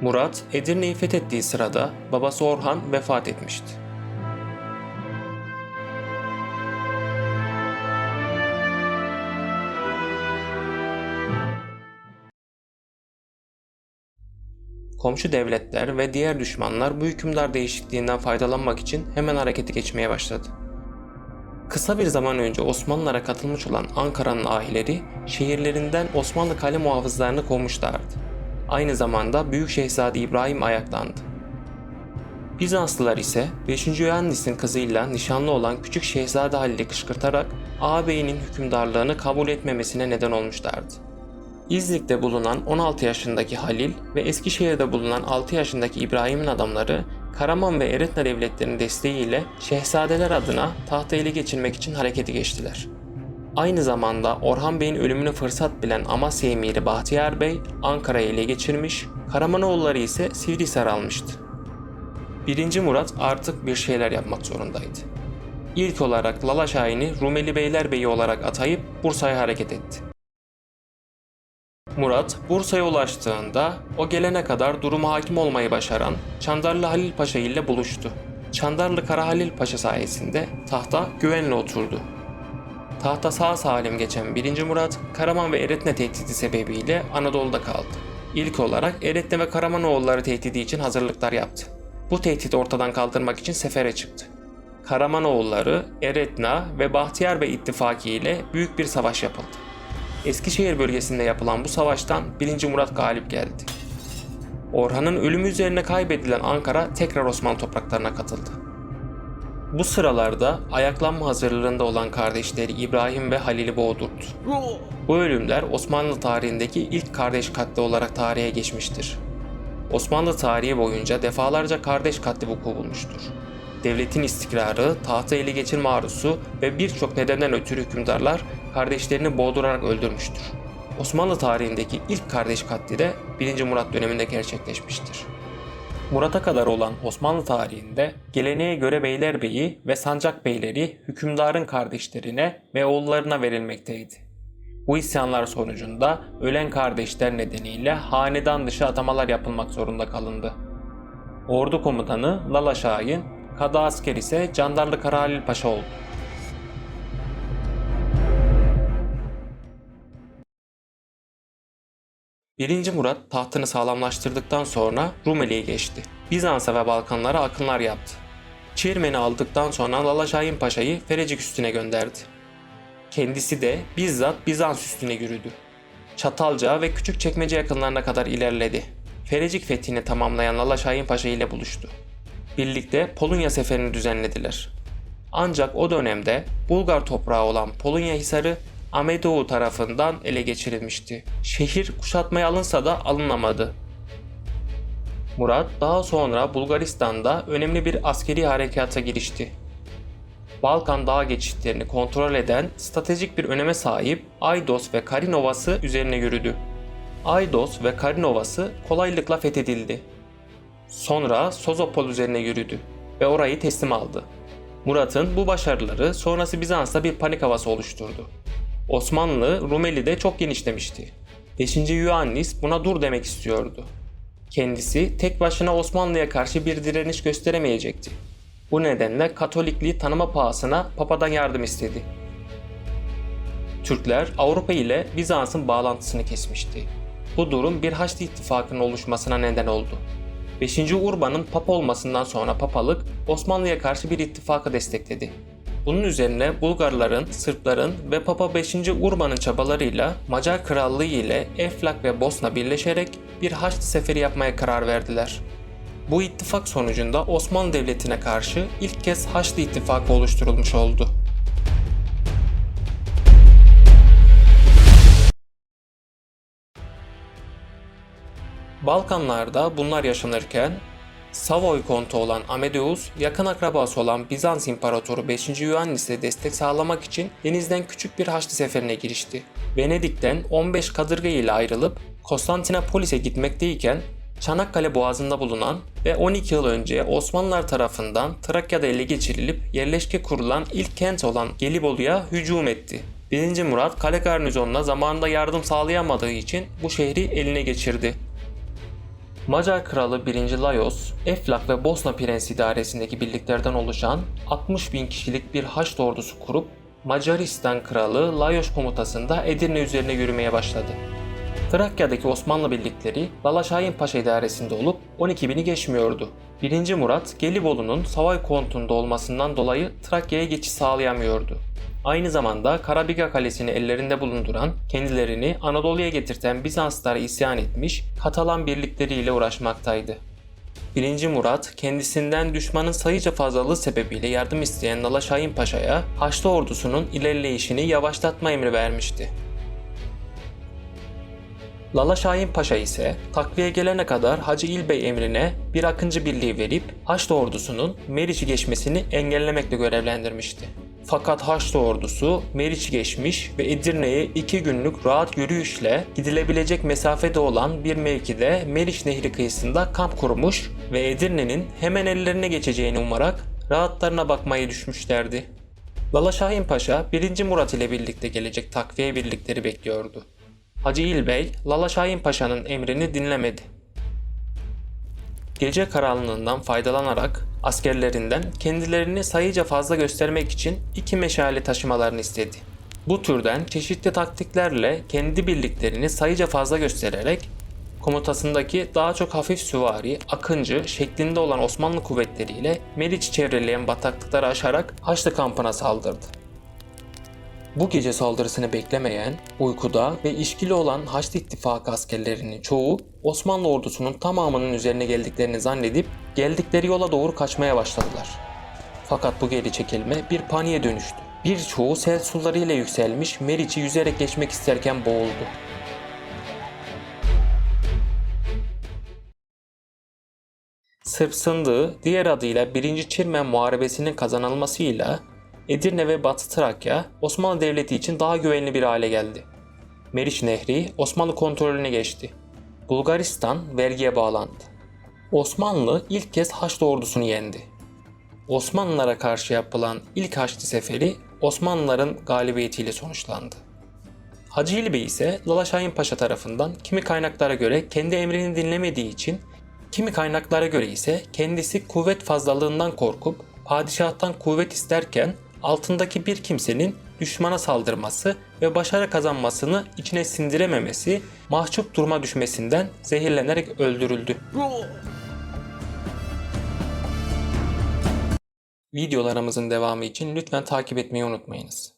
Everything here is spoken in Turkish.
Murat, Edirne'yi fethettiği sırada babası Orhan vefat etmişti. Komşu devletler ve diğer düşmanlar bu hükümdar değişikliğinden faydalanmak için hemen harekete geçmeye başladı. Kısa bir zaman önce Osmanlılara katılmış olan Ankara'nın ahileri şehirlerinden Osmanlı kale muhafızlarını kovmuşlardı. Aynı zamanda Büyük Şehzade İbrahim ayaklandı. Bizanslılar ise 5. Yohannis'in kızıyla nişanlı olan Küçük Şehzade Halil'i kışkırtarak ağabeyinin hükümdarlığını kabul etmemesine neden olmuşlardı. İznik'te bulunan 16 yaşındaki Halil ve Eskişehir'de bulunan 6 yaşındaki İbrahim'in adamları Karaman ve Eretna devletlerinin desteğiyle şehzadeler adına tahtı ele geçirmek için harekete geçtiler. Aynı zamanda Orhan Bey'in ölümünü fırsat bilen Amasya emiri Bahtiyar Bey Ankara'yı ele geçirmiş, Karamanoğulları ise Sivrisar almıştı. 1. Murat artık bir şeyler yapmak zorundaydı. İlk olarak Lala Şahin'i Rumeli Beylerbeyi olarak atayıp Bursa'ya hareket etti. Murat, Bursa'ya ulaştığında o gelene kadar duruma hakim olmayı başaran Çandarlı Halil Paşa ile buluştu. Çandarlı Kara Halil Paşa sayesinde tahta güvenle oturdu. Tahta sağ salim geçen 1. Murat, Karaman ve Eretne tehdidi sebebiyle Anadolu'da kaldı. İlk olarak Eretne ve Karamanoğulları tehdidi için hazırlıklar yaptı. Bu tehdidi ortadan kaldırmak için sefere çıktı. Karamanoğulları, Eretna ve Bahtiyar Bey ittifakı ile büyük bir savaş yapıldı. Eskişehir bölgesinde yapılan bu savaştan 1. Murat galip geldi. Orhan'ın ölümü üzerine kaybedilen Ankara tekrar Osmanlı topraklarına katıldı. Bu sıralarda ayaklanma hazırlığında olan kardeşleri İbrahim ve Halil'i boğdurdu. Bu ölümler Osmanlı tarihindeki ilk kardeş katli olarak tarihe geçmiştir. Osmanlı tarihi boyunca defalarca kardeş katli vuku bulmuştur. Devletin istikrarı, tahtı ele geçirme arzusu ve birçok nedenden ötürü hükümdarlar kardeşlerini boğdurarak öldürmüştür. Osmanlı tarihindeki ilk kardeş katli de 1. Murat döneminde gerçekleşmiştir. Murat'a kadar olan Osmanlı tarihinde geleneğe göre beylerbeyi ve sancak beyleri hükümdarın kardeşlerine ve oğullarına verilmekteydi. Bu isyanlar sonucunda ölen kardeşler nedeniyle hanedan dışı atamalar yapılmak zorunda kalındı. Ordu komutanı Lala Şahin, kadı asker ise Candarlı Karahalil Paşa oldu. 1. Murat tahtını sağlamlaştırdıktan sonra Rumeli'ye geçti. Bizans'a ve Balkanlara akınlar yaptı. Çirmen'i aldıktan sonra Lala Şahin Paşa'yı Ferecik üstüne gönderdi. Kendisi de bizzat Bizans üstüne yürüdü. Çatalca ve Küçükçekmece yakınlarına kadar ilerledi. Ferecik fethini tamamlayan Lala Şahin Paşa ile buluştu. Birlikte Polonya seferini düzenlediler. Ancak o dönemde Bulgar toprağı olan Polonya Hisarı Ahmetoğlu tarafından ele geçirilmişti. Şehir kuşatmaya alınsa da alınamadı. Murat daha sonra Bulgaristan'da önemli bir askeri harekata girişti. Balkan dağ geçitlerini kontrol eden stratejik bir öneme sahip Aydos ve Karin Ovası üzerine yürüdü. Aydos ve Karin Ovası kolaylıkla fethedildi. Sonra Sozopol üzerine yürüdü ve orayı teslim aldı. Murat'ın bu başarıları sonrası Bizans'ta bir panik havası oluşturdu. Osmanlı Rumeli'de çok genişlemişti. 5. Ioannis buna dur demek istiyordu. Kendisi tek başına Osmanlı'ya karşı bir direniş gösteremeyecekti. Bu nedenle Katolikliği tanıma pahasına Papa'dan yardım istedi. Türkler Avrupa ile Bizans'ın bağlantısını kesmişti. Bu durum bir Haçlı ittifakının oluşmasına neden oldu. 5. Urban'ın papa olmasından sonra papalık Osmanlı'ya karşı bir ittifakı destekledi. Bunun üzerine Bulgarların, Sırpların ve Papa 5. Urban'ın çabalarıyla Macar Krallığı ile Eflak ve Bosna birleşerek bir Haçlı seferi yapmaya karar verdiler. Bu ittifak sonucunda Osmanlı Devleti'ne karşı ilk kez Haçlı İttifakı oluşturulmuş oldu. Balkanlarda bunlar yaşanırken Savoy kontu olan Amadeus, yakın akrabası olan Bizans İmparatoru 5. Ioannis'e destek sağlamak için denizden küçük bir Haçlı seferine girişti. Venedik'ten 15 kadırga ile ayrılıp Konstantinopolis'e gitmekteyken Çanakkale Boğazı'nda bulunan ve 12 yıl önce Osmanlılar tarafından Trakya'da ele geçirilip yerleşke kurulan ilk kent olan Gelibolu'ya hücum etti. 1. Murat kale garnizonuna zamanında yardım sağlayamadığı için bu şehri eline geçirdi. Macar Kralı 1. Lajos, Eflak ve Bosna Prensi idaresindeki birliklerden oluşan 60 bin kişilik bir Haçlı ordusu kurup Macaristan Kralı Lajos komutasında Edirne üzerine yürümeye başladı. Trakya'daki Osmanlı birlikleri Lala Şahin Paşa idaresinde olup 12 bini geçmiyordu. 1. Murat, Gelibolu'nun Savay kontunda olmasından dolayı Trakya'ya geçiş sağlayamıyordu. Aynı zamanda Karabiga Kalesi'ni ellerinde bulunduran, kendilerini Anadolu'ya getirten Bizanslar isyan etmiş, Katalan birlikleriyle uğraşmaktaydı. 1. Murat kendisinden düşmanın sayıca fazlalığı sebebiyle yardım isteyen Lala Şahin Paşa'ya Haçlı ordusunun ilerleyişini yavaşlatma emri vermişti. Lala Şahin Paşa ise takviye gelene kadar Hacı İlbey emrine bir akıncı birliği verip Haçlı ordusunun Meriç'i geçmesini engellemekle görevlendirmişti. Fakat Haçlı ordusu Meriç'i geçmiş ve Edirne'ye iki günlük rahat yürüyüşle gidilebilecek mesafede olan bir mevkide Meriç Nehri kıyısında kamp kurmuş ve Edirne'nin hemen ellerine geçeceğini umarak rahatlarına bakmayı düşmüşlerdi. Lala Şahin Paşa 1. Murat ile birlikte gelecek takviye birlikleri bekliyordu. Hacı İlbey, Lala Şahin Paşa'nın emrini dinlemedi. Gece karanlığından faydalanarak askerlerinden kendilerini sayıca fazla göstermek için iki meşale taşımalarını istedi. Bu türden çeşitli taktiklerle kendi birliklerini sayıca fazla göstererek komutasındaki daha çok hafif süvari, akıncı şeklinde olan Osmanlı kuvvetleriyle Meriç'i çevreleyen bataklıkları aşarak Haçlı kampına saldırdı. Bu gece saldırısını beklemeyen, uykuda ve işkili olan Haçlı İttifakı askerlerinin çoğu Osmanlı ordusunun tamamının üzerine geldiklerini zannedip geldikleri yola doğru kaçmaya başladılar. Fakat bu geri çekilme bir paniğe dönüştü. Birçoğu sel sularıyla yükselmiş Meriç'i yüzerek geçmek isterken boğuldu. Sırp Sındığı diğer adıyla 1. Çirmen Muharebesi'nin kazanılmasıyla Edirne ve Batı Trakya Osmanlı Devleti için daha güvenli bir hale geldi. Meriç Nehri Osmanlı kontrolüne geçti. Bulgaristan vergiye bağlandı. Osmanlı ilk kez Haçlı ordusunu yendi. Osmanlılara karşı yapılan ilk Haçlı seferi Osmanlıların galibiyetiyle sonuçlandı. Hacı İlbey ise Lala Şahin Paşa tarafından kimi kaynaklara göre kendi emrini dinlemediği için, kimi kaynaklara göre ise kendisi kuvvet fazlalığından korkup padişahtan kuvvet isterken altındaki bir kimsenin düşmana saldırması ve başarı kazanmasını içine sindirememesi, mahcup duruma düşmesinden zehirlenerek öldürüldü. Videolarımızın devamı için lütfen takip etmeyi unutmayınız.